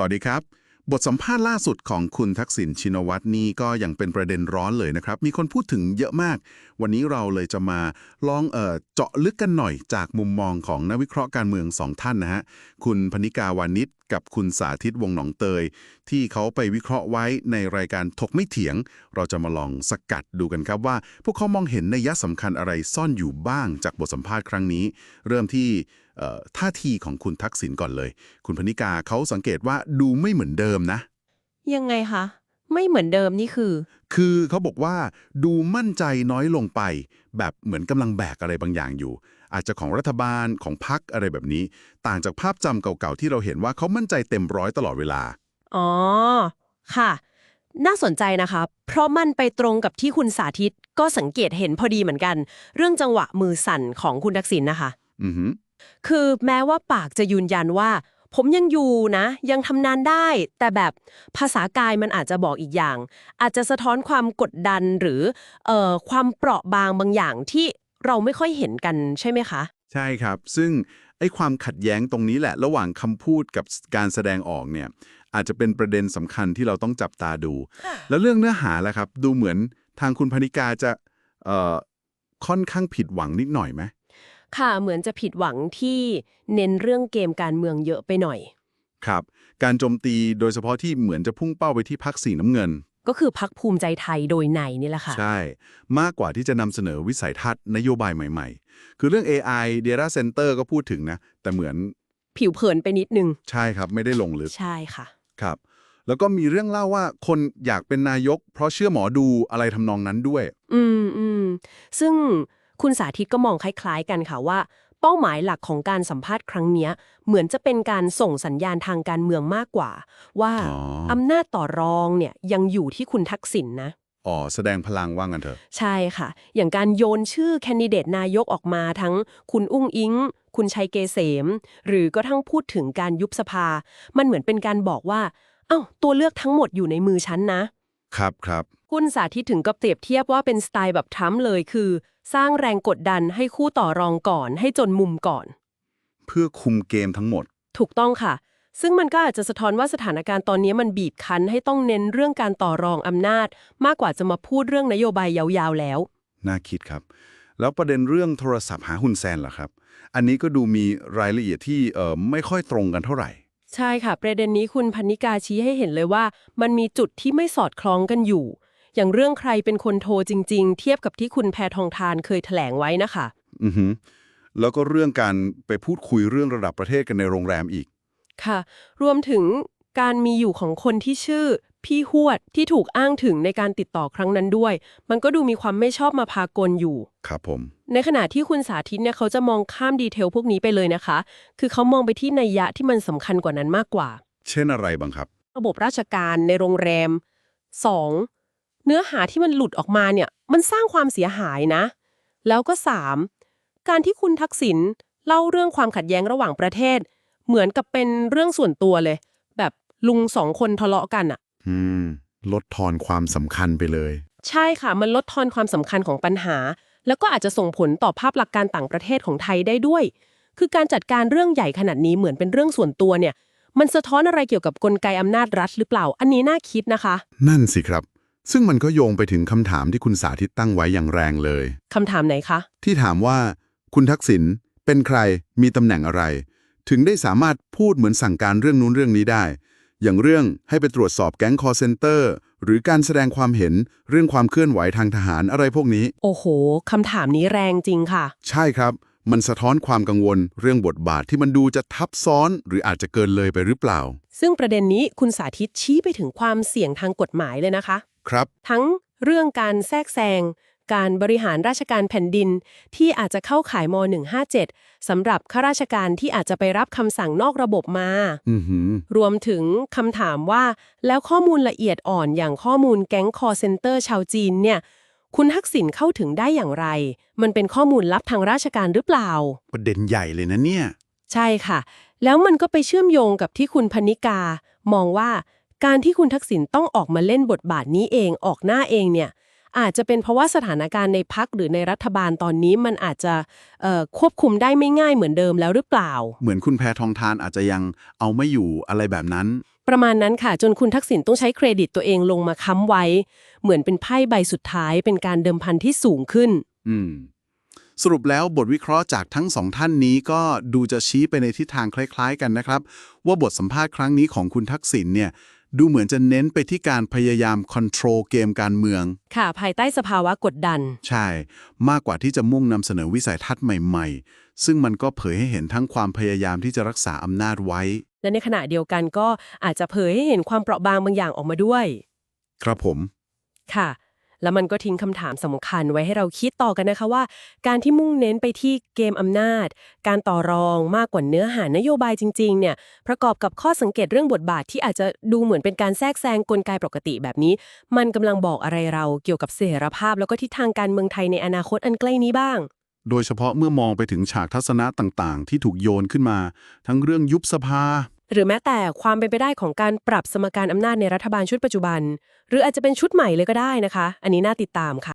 สวัสดีครับ บทสัมภาษณ์ล่าสุดของคุณทักษิณชินวัตรนี่ก็ยังเป็นประเด็นร้อนเลยนะครับ มีคนพูดถึงเยอะมาก วันนี้เราเลยจะมาลองเออเจาะลึกกันหน่อยจากมุมมองของนักวิเคราะห์การเมืองสองท่านนะฮะ คุณพนิกาวานิช กับคุณสาธิตวงหนองเตย ที่เขาไปวิเคราะห์ไว้ในรายการถกไม่เถียง เราจะมาลองสกัดดูกันครับว่า พวกเขามองเห็นในยะสำคัญอะไรซ่อนอยู่บ้างจากบทสัมภาษณ์ครั้งนี้ เริ่มที่ท่าทีของคุณทักษิณก่อนเลย คุณพนิกาเขาสังเกตว่าดูไม่เหมือนเดิมนะ ยังไงคะ ไม่เหมือนเดิมนี่คือ คือเขาบอกว่าดูมั่นใจน้อยลงไป แบบเหมือนกำลังแบกอะไรบางอย่างอยู่ อาจจะของรัฐบาลของพรรคอะไรแบบนี้ ต่างจากภาพจำเก่าๆที่เราเห็นว่าเขามั่นใจเต็มร้อยตลอดเวลา อ๋อ ค่ะ น่าสนใจนะคะ เพราะมันไปตรงกับที่คุณสาธิตก็สังเกตเห็นพอดีเหมือนกัน เรื่องจังหวะมือสั่นของคุณทักษิณนะคะ อือหือ คือแม้ว่าปากจะยืนยันว่า ผมยังอยู่นะ ยังทำนานได้ แต่แบบภาษากายมันอาจจะบอกอีกอย่าง อาจจะสะท้อนความกดดันหรือเอ่อความเปราะบางบางอย่างที่เราไม่ค่อยเห็นกันใช่ไหมคะ ใช่ครับ ซึ่งไอ้ความขัดแย้งตรงนี้แหละ ระหว่างคำพูดกับการแสดงออกเนี่ย อาจจะเป็นประเด็นสำคัญที่เราต้องจับตาดู แล้วเรื่องเนื้อหาล่ะครับ ดูเหมือนทางคุณพนิกาจะเอ่อค่อนข้างผิดหวังนิดหน่อยไหม ค่ะเหมือนจะผิดหวังที่เน้นเรื่องเกมการเมืองเยอะไปหน่อย ครับ การโจมตีโดยเฉพาะที่เหมือนจะพุ่งเป้าไปที่พักสีน้ำเงิน ก็คือพักภูมิใจไทยโดยในนี่แหละค่ะ ใช่ มากกว่าที่จะนำเสนอวิสัยทัศน์นโยบายใหม่ๆ คือเรื่อง AI Data Center ก็พูดถึงนะ แต่เหมือนผิวเผินไปนิดนึง ใช่ครับไม่ได้ลงลึกใช่ค่ะ ครับ แล้วก็มีเรื่องเล่าว่าคนอยากเป็นนายก เพราะเชื่อหมอดูอะไรทำนองนั้นด้วย อืมอืมซึ่ง คุณสาธิตก็มองคล้ายๆกันค่ะว่า เป้าหมายหลักของการสัมภาษณ์ครั้งเนี้ยเหมือนจะเป็นการส่งสัญญาณทางการเมืองมากกว่า ว่าอ๋ออำนาจต่อรองเนี่ยยังอยู่ที่คุณทักษิณนะอ๋อแสดงพลังว่างันเถอะ ใช่ค่ะ อย่างการโยนชื่อแคนดิเดตนายกออกมาทั้งคุณอุ้งอิง คุณชัยเกษม หรือก็ทั้งพูดถึงการยุบสภา มันเหมือนเป็นการบอกว่า เอ้า ตัวเลือกทั้งหมดอยู่ในมือฉันนะ ครับครับ คุณสาธิตถึงกับเปรียบเทียบว่าเป็นสไตล์แบบทรัมป์เลยคือ สร้างแรงกดดันให้คู่ต่อรองก่อนให้จนมุมก่อน เพื่อคุมเกมทั้งหมด ถูกต้องค่ะ ซึ่งมันก็อาจจะสะท้อนว่าสถานการณ์ตอนนี้มันบีบคั้นให้ต้องเน้นเรื่องการต่อรองอำนาจ มากกว่าจะมาพูดเรื่องนโยบายยาวๆแล้ว น่าคิดครับ แล้วประเด็นเรื่องโทรศัพท์หาหุนแซนล่ะครับ อันนี้ก็ดูมีรายละเอียดที่เอ่อไม่ค่อยตรงกันเท่าไหร่ ใช่ค่ะ ประเด็นนี้คุณพันนิกาชี้ให้เห็นเลยว่า มันมีจุดที่ไม่สอดคล้องกันอยู่ อย่างเรื่องใครเป็นคนโทรจริง ๆ เทียบกับที่คุณแพทองทานเคยแถลงไว้นะคะ อือฮึแล้วก็เรื่องการไปพูดคุยเรื่องระดับประเทศกันในโรงแรมอีก ค่ะ รวมถึงการมีอยู่ของคนที่ชื่อ พี่หวดที่ถูกอ้างถึงในการติดต่อครั้งนั้นด้วย มันก็ดูมีความไม่ชอบมาพากลอยู่ ครับผม ในขณะที่คุณสาธิตเนี่ยเขาจะมองข้ามดีเทลพวกนี้ไปเลยนะคะ คือเขามองไปที่นัยยะที่มันสำคัญกว่านั้นมากกว่า เช่นอะไรบ้างครับ ระบบราชการในโรงแรม 2. เนื้อหาที่มันหลุดออกมาเนี่ยมันสร้างความเสียหายนะ แล้วก็ 3. การที่คุณทักษิณเล่าเรื่องความขัดแย้งระหว่างประเทศ เหมือนกับเป็นเรื่องส่วนตัวเลย แบบลุงสองคนทะเลาะกันอะอืม ลดทอนความสำคัญไปเลย ใช่ค่ะ มันลดทอนความสำคัญของปัญหา แล้วก็อาจจะส่งผลต่อภาพลักษณ์การต่างประเทศของไทยได้ด้วย คือการจัดการเรื่องใหญ่ขนาดนี้เหมือนเป็นเรื่องส่วนตัวเนี่ย มันสะท้อนอะไรเกี่ยวกับกลไกอำนาจรัฐหรือเปล่า อันนี้น่าคิดนะคะ นั่นสิครับ ซึ่งมันก็โยงไปถึงคำถามที่คุณสาธิตตั้งไว้อย่างแรงเลย คำถามไหนคะ ที่ถามว่าคุณทักษิณเป็นใครมีตำแหน่งอะไร ถึงได้สามารถพูดเหมือนสั่งการเรื่องนู้นเรื่องนี้ได้ อย่างเรื่องให้ไปตรวจสอบแก๊งคอร์เซนเตอร์ หรือการแสดงความเห็นเรื่องความเคลื่อนไหวทางทหารอะไรพวกนี้ โอ้โหคำถามนี้แรงจริงค่ะ ใช่ครับ มันสะท้อนความกังวลเรื่องบทบาทที่มันดูจะทับซ้อน หรืออาจจะเกินเลยไปหรือเปล่า ซึ่งประเด็นนี้คุณสาธิตชี้ไปถึงความเสี่ยงทางกฎหมายเลยนะคะ ครับ ทั้งเรื่องการแทรกแซง การบริหารราชการแผ่นดิน ที่อาจจะเข้าข่ายม .157 สำหรับข้าราชการที่อาจจะไปรับคำสั่งนอกระบบมาอือหือรวมถึงคำถามว่า แล้วข้อมูลละเอียดอ่อนอย่างข้อมูลแก๊งคอเซนเตอร์ชาวจีนเนี่ยคุณทักษิณเข้าถึงได้อย่างไร มันเป็นข้อมูลลับทางราชการหรือเปล่า ประเด็นใหญ่เลยนะเนี่ย ใช่ค่ะ แล้วมันก็ไปเชื่อมโยงกับที่คุณพนิกามองว่า การที่คุณทักษิณต้องออกมาเล่นบทบาทนี้เองออกหน้าเองเนี่ยอาจจะเป็นเพราะว่าสถานการณ์ในพักหรือในรัฐบาลตอนนี้มันอาจจะเอ่อควบคุมได้ไม่ง่ายเหมือนเดิมแล้วหรือเปล่า เหมือนคุณแพทองทานอาจจะยังเอาไม่อยู่อะไรแบบนั้น ประมาณนั้นค่ะ จนคุณทักษิณต้องใช้เครดิตตัวเองลงมาค้ำไว้ เหมือนเป็นไพ่ใบสุดท้ายเป็นการเดิมพันที่สูงขึ้น อืม สรุปแล้วบทวิเคราะห์จากทั้งสองท่านนี้ก็ดูจะชี้ไปในทิศทางคล้าย ๆ กันนะครับ ว่าบทสัมภาษณ์ครั้งนี้ของคุณทักษิณเนี่ย ดูเหมือนจะเน้นไปที่การพยายามค o n t r o l เกมการเมือง ค่ะ ภายใต้สภาวะกดดัน ใช่ มากกว่าที่จะมุ่งนำเสนอวิสัยทัศน์ใหม่ ๆ ซึ่งมันก็เผยให้เห็นทั้งความพยายามที่จะรักษาอำนาจไว้ และในขณะเดียวกันก็อาจจะเผยให้เห็นความเปราะบางบางอย่างออกมาด้วย ครับผม ค่ะ แล้วมันก็ทิ้งคำถามสำคัญไว้ให้เราคิดต่อกันนะคะว่า การที่มุ่งเน้นไปที่เกมอำนาจ การต่อรองมากกว่าเนื้อหานโยบายจริงๆเนี่ยประกอบกับข้อสังเกตเรื่องบทบาทที่อาจจะดูเหมือนเป็นการแทรกแซงกลไกปกติแบบนี้ มันกำลังบอกอะไรเราเกี่ยวกับเสถียรภาพ แล้วก็ทิศทางการเมืองไทยในอนาคตอันใกล้นี้บ้างโดยเฉพาะเมื่อมองไปถึงฉากทัศนะต่างๆ ที่ถูกโยนขึ้นมา ทั้งเรื่องยุบสภา หรือแม้แต่ความเป็นไปได้ของการปรับสมการอำนาจในรัฐบาลชุดปัจจุบัน หรืออาจจะเป็นชุดใหม่เลยก็ได้นะคะ อันนี้น่าติดตามค่ะ